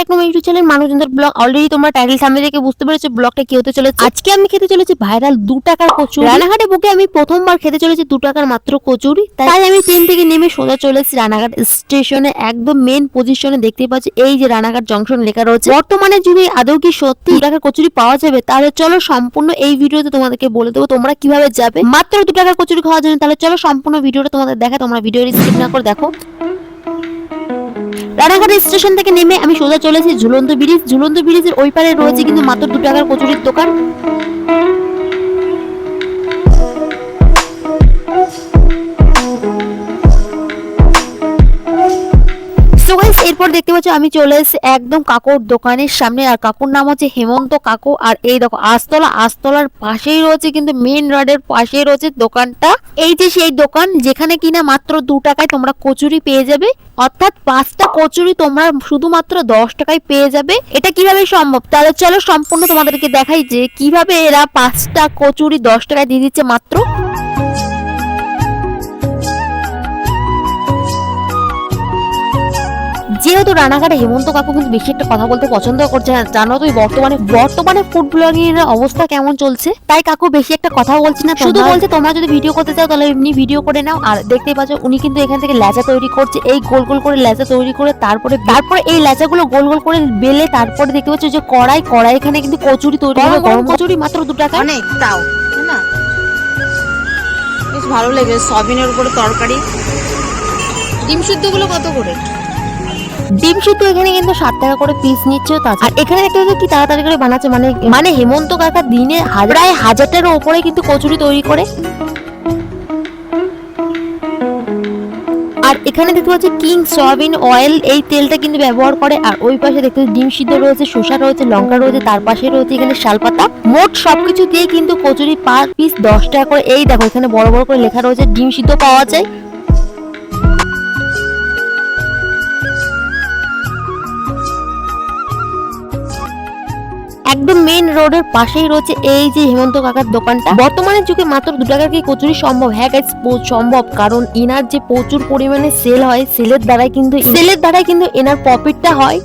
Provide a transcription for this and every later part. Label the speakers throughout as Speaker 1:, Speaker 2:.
Speaker 1: YouTube channel মানুষজনদের blog already তোমরা title সামনে থেকে বুঝতে পেরেছ ব্লগটা কি হতে চলেছে। আজকে আমি খেতে চলেছি ভাইরাল দু টাকার কচুরি। রানাঘাটে বুকে আমি প্রথমবার খেতে চলেছি দু টাকার মাত্র কচুরি। তাই আমি ট্রেন থেকে নেমে সোজা চলেছি রানাঘাট স্টেশনে একদম মেন পজিশনে দেখতে পাচ্ছি এই যে রানাঘাট জংশন লেখা রয়েছে। বর্তমানে যুগে আদৌ কি সত্যি দু টাকার কচুরি পাওয়া যাবে তাহলে চলো সম্পূর্ণ এই ভিডিওতে তোমাদেরকে বলে দেবো তোমরা কীভাবে যাবে। মাত্র দু টাকার কচুরি খাওয়ার জন্য তাহলে চলো সম্পূর্ণ ভিডিওটা তোমাদের দেখা তোমরা ভিডিও স্কিপ না করে দেখো। রানাঘাট স্টেশন থেকে নেমে আমি সোজা চলেছি ঝুলন্ত ব্রিজ। ঝুলন্ত ব্রিজের ওই পারে রয়েছে কিন্তু মাত্র দু টাকার কচুরির দোকান। এরপর দেখতে পাচ্ছ আমি চলে এসেছি একদম কাকুর দোকানের সামনে। আর কাকুর নাম হচ্ছে হেমন্ত কাকু। আর এই দেখো, আস্তলা, আস্তলার পাশেই রয়েছে কিন্তু মেন রোডের পাশেই রয়েছে দোকানটা। এই যে সেই দোকান, যেখানে কিনা মাত্র দু টাকায় তোমরা কচুরি পেয়ে যাবে। অর্থাৎ পাঁচটা কচুরি তোমরা শুধুমাত্র দশ টাকায় পেয়ে যাবে। এটা কীভাবে সম্ভব? তাহলে চলো সম্পূর্ণ তোমাদেরকে দেখাই যে কীভাবে এরা পাঁচটা কচুরি দশ টাকায় দিয়ে দিচ্ছে মাত্র। যেহেতু রানাঘাটে হেমন্ত কাকু কিন্তু বেশি একটা কথা বলতে পছন্দ করছে না জানো তুই বর্তমানে বর্তমানে ফুড ব্লগিং এর অবস্থা কেমন চলছে? তাই কাকু বেশি একটা কথা বলছি না শুধু বলছে তোমরা যদি ভিডিও করতে চাও তাহলে এমনি ভিডিও করে নাও আর দেখতেই পাচ্ছ উনি কিন্তু এখান থেকে লেচা তৈরি করছে এই গোল গোল করে লেচা তৈরি করে তারপরে তারপরে এই লেচাগুলো গোল গোল করে বেলে তারপরে দেখতে পাচ্ছ যে কড়াই কড়াই এখানে কিন্তু কচুরি তৈরি গরম কচুরি মাত্র দু টাকা।
Speaker 2: অনেক তাও না? বেশ ভালো লেগে সয়াবিনের উপরে তরকারি। ডিম সিদ্ধগুলো কত করে?
Speaker 1: ডিম সিদ্ধ এখানে কিন্তু ষাট টাকা করে পিস নিচ্ছে আর এখানে পাচ্ছ কি তাড়াতাড়ি করে বানাচ্ছে মানে মানে হেমন্ত কাকা দিনে প্রায় হাজারটার ওপরে কিন্তু কচুরি তৈরি করে। আর এখানে দেখতে পাচ্ছি কিং সয়াবিন অয়েল, এই তেলটা কিন্তু ব্যবহার করে। আর ওই পাশে দেখতে ডিম সিদ্ধ রয়েছে, শসা রয়েছে, লঙ্কা রয়েছে, তার পাশে রয়েছে এখানে শালপাতা মোট সবকিছু দিয়ে কিন্তু কচুরি পার পিস দশ টাকা করে। এই দেখো, এখানে বড় বড় করে লেখা রয়েছে, ডিম সিদ্ধ পাওয়া যায়। একদম মেন রোডের পাশেই রয়েছে এই যে হেমন্ত কাকার দোকানটা। বর্তমানে যুগে মাত্র দু টাকার কি কচুরি সম্ভব। হ্যাঁ গাইস সম্ভব। কারণ এনার যে প্রচুর পরিমাণে সেল হয় সেলের দ্বারাই কিন্তু সেলের দ্বারাই কিন্তু এনার প্রফিটটা হয়।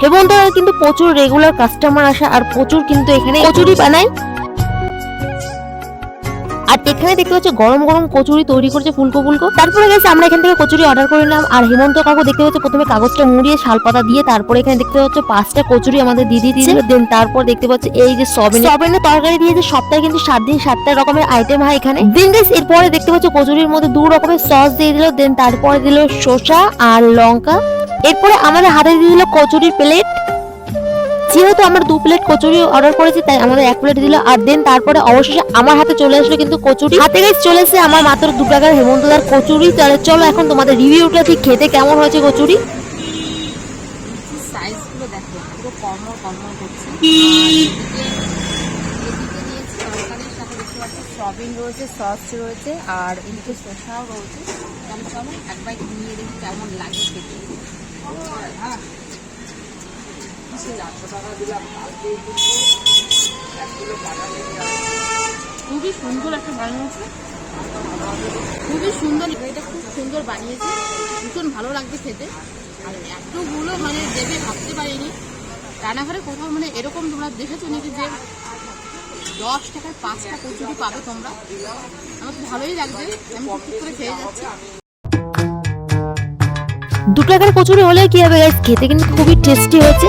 Speaker 1: হেমন্ত কিন্তু প্রচুর রেগুলার কাস্টমার আসে আর প্রচুর কিন্তু এখানে কচুরি বানায়। আর এখানে দেখতে পাচ্ছি গরম গরম কচুরি তৈরি করছে ফুলকো ফুলকো। তারপরে গেছে আমরা এখান থেকে কচুরি অর্ডার করে নিলাম। আর হেমন্ত কাকু দেখতে পাচ্ছ প্রথমে কাগজটা মুড়িয়ে শালপাতা দিয়ে তারপরে এখানে দেখতে পাচ্ছ পাঁচটা কচুরি আমাদের দিয়ে দিয়েছে। দেন তারপর দেখতে পাচ্ছ এই যে সবিন সবিনের তরকারি দিয়েছে সপ্তাহে কিন্তু সাত দিন সাতটা রকমের আইটেম হয় এখানে। দেন গাইস এরপরে দেখতে পাচ্ছ কচুরির মধ্যে দু রকমের সস দিয়ে দিল। দেন তারপরে দিল শসা আর লঙ্কা। এরপরে আমাদের হাতে দিয়ে দিল কচুরির প্লেট যেহেতু আমরা দু প্লেট কচুরি অর্ডার করেছি, তাই আমাদের এক প্লেট দিল। আর দেন তারপরে অবশেষে আমার হাতে চলে আসলো কিন্তু কচুরি। হাতে গেছে চলে এসেছে আমার মাত্র দু টাকার হেমন্তদার কচুরি। তাহলে চলো এখন তোমাদের রিভিউটা ঠিক খেতে কেমন হয়েছে কচুরি?
Speaker 2: আর খুবই সুন্দর একটা বানিয়েছে খুবই সুন্দর এটা খুব সুন্দর বানিয়েছে। ভীষণ ভালো লাগবে খেতে। আর এতগুলো মানে দেবে ভাবতে পারিনি। রান্নাঘরে কোথাও মানে এরকম তোমরা দেখেছ নাকি যে দশ টাকায় পাঁচটা কচুরি পাবে তোমরা? আমার তো ভালোই লাগছে আমি টুকটুক করে খেয়ে যাচ্ছি।
Speaker 1: দু টাকার কচুরি হলে কি হবে? খেতে কিন্তু খুবই টেস্টি হয়েছে।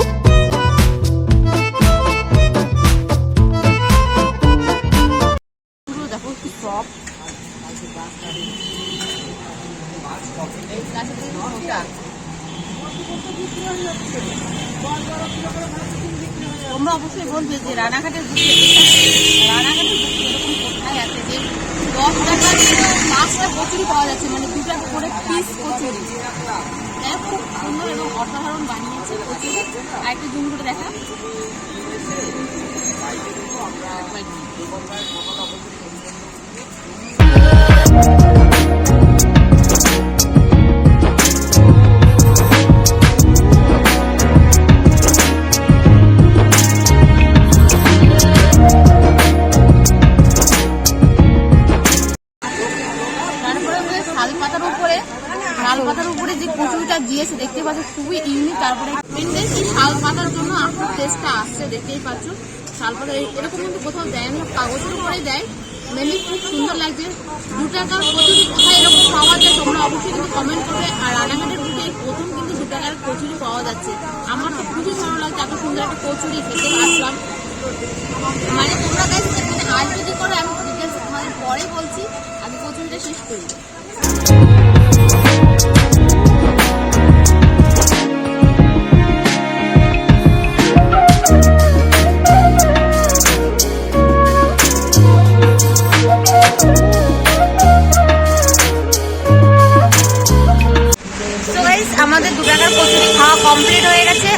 Speaker 2: দেখো কি সব তোমরা অবশ্যই বলবে যে রানাঘাটের বুকে রানাঘাটের বুকে এরকম কোথায় আছে যে পাঁচটা কচুরি পাওয়া যাচ্ছে মানে দু টাকা করে পিস কচুরি। খুব সুন্দর এবং অসাধারণ বানিয়েছে কচুরি। আর একটু জুম করে দেখা। কচুরিটা দিয়েছে দেখতে পাচ্ছ, খুবই ইউনিক তারপরে শাল পাতার জন্য আপনার টেস্টটা আসছে, দেখতেই পাচ্ছ। শাল পাতা এরকম কিন্তু কোথাও দেয় না, কাগজের উপরেই দেয়। মেনলি খুব সুন্দর লাগছে। দু টাকার কচুরি কোথায় এরকম পাওয়া যায়, তোমরা অবশ্যই কিন্তু কমেন্ট করবে। আর রানাঘাটের বুকে প্রথম কিন্তু দু টাকার কচুরি পাওয়া যাচ্ছে। আমার তো খুবই ভালো লাগছে, এত সুন্দর একটা কচুরি খেতে আসলাম। মানে তোমরা গাইস এখানে আসবে কি করে আমি ডিটেলস পরে বলছি। আমি কচুরিটা শেষ করি।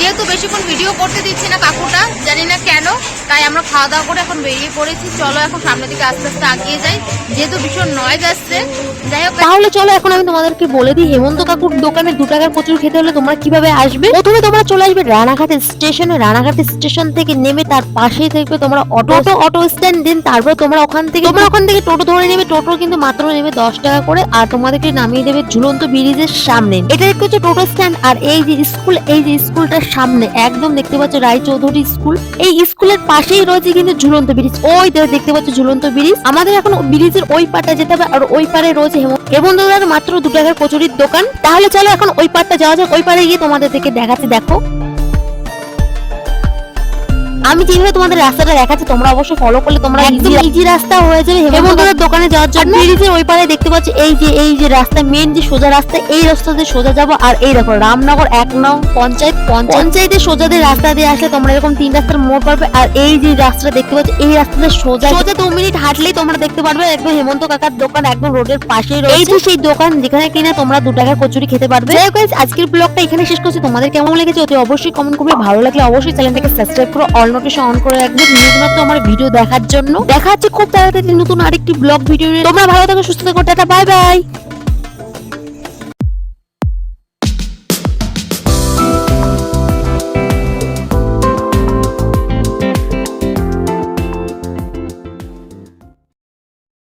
Speaker 2: যেহেতু বেশিক্ষণ ভিডিও করতে দিচ্ছে না কাকুটা জানি না কেন তাই আমরা খাওয়া দাওয়া করে এখন বেরিয়ে পড়েছি। চলো এখন সামনের দিকে আস্তে আস্তে আগিয়ে যাই। যেহেতু ভীষণ নয়েজ আসছে যাই হোক
Speaker 1: তাহলে চলো এখন আমি তোমাদেরকে বলে দিই হেমন্ত কাকুর দোকানে দু টাকার কচুরি খেতে হলে তোমরা কীভাবে আসবে? প্রথমে তোমরা চলে আসবে রানাঘাট স্টেশনে। রানাঘাট স্টেশন থেকে নেমে তার পাশেই থাকবে তোমরা অটো। অটো অটো স্ট্যান্ড দিন তারপর তোমরা ওখান থেকে তোমরা ওখান থেকে টোটো ধরে নেবে। টোটো কিন্তু মাত্র নেবে দশ টাকা করে। আর তোমাদেরকে নামিয়ে দেবে ঝুলন্ত ব্রিজের সামনে। এটা দেখতে হচ্ছে টোটো স্ট্যান্ড আর এই যে স্কুল এই যে স্কুলটার সামনে একদম দেখতে পাচ্ছ রায়চৌধুরী স্কুল। এই স্কুলের পাশেই রয়েছে কিন্তু ঝুলন্ত ব্রিজ। ওই দেখতে পাচ্ছ ঝুলন্ত ব্রিজ। আমাদের এখন ব্রিজের ওই পাটা যেতে হবে আর ওই পারে রয়েছে হেমন্ত। মাত্র দু টাকার কচুরির দোকান। তাহলে চলো এখন ওই পাটটা যাওয়া যাক। ওই পারে গিয়ে তোমাদের থেকে দেখাচ্ছি, দেখো। আমি যেভাবে তোমাদের রাস্তাটা দেখাচ্ছি তোমরা অবশ্যই ফলো করলে তোমরা একদম ইজি রাস্তা হয়ে যাবে হেমন্তদার দোকানে যাওয়ার জন্য ব্রিজের ওই পারে দেখতে পাচ্ছি এই যে এই যে রাস্তা মেন যে সোজা রাস্তা এই রাস্তা দিয়ে সোজা যাব আর এই দেখো রামনগর এক নং পঞ্চায়েত পঞ্চায়েতে সোজা দিয়ে রাস্তা দিয়ে আসলে তোমরা এরকম তিন রাস্তার মোড় পাবে আর এই যে রাস্তাটা দেখতে পাচ্ছ এই রাস্তাটা সোজা সোজা দু মিনিট হাঁটলেই তোমরা দেখতে পারবে একদম হেমন্ত কাকার দোকান একদম রোডের পাশেই রয়েছে। এই যে সেই দোকান যেখানে কিনা তোমরা দু টাকার কচুরি খেতে পারবে। আজকের ব্লগটা এখানে শেষ করছি। তোমাদের কেমন লেগেছে অতি অবশ্যই কমেন্ট করবে। ভালো লাগলে অবশ্যই চ্যানেলটাকে সাবস্ক্রাইব করো। অল নোটিফিকেশন অন করে রাখবে। নিয়মিত আমার ভিডিও দেখার জন্য। দেখা হচ্ছে খুব তাড়াতাড়ি নতুন আরেকটি ব্লগ ভিডিও নিয়ে। তোমরা ভালো থাকো, সুস্থ থাকো, টাটা বাই বাই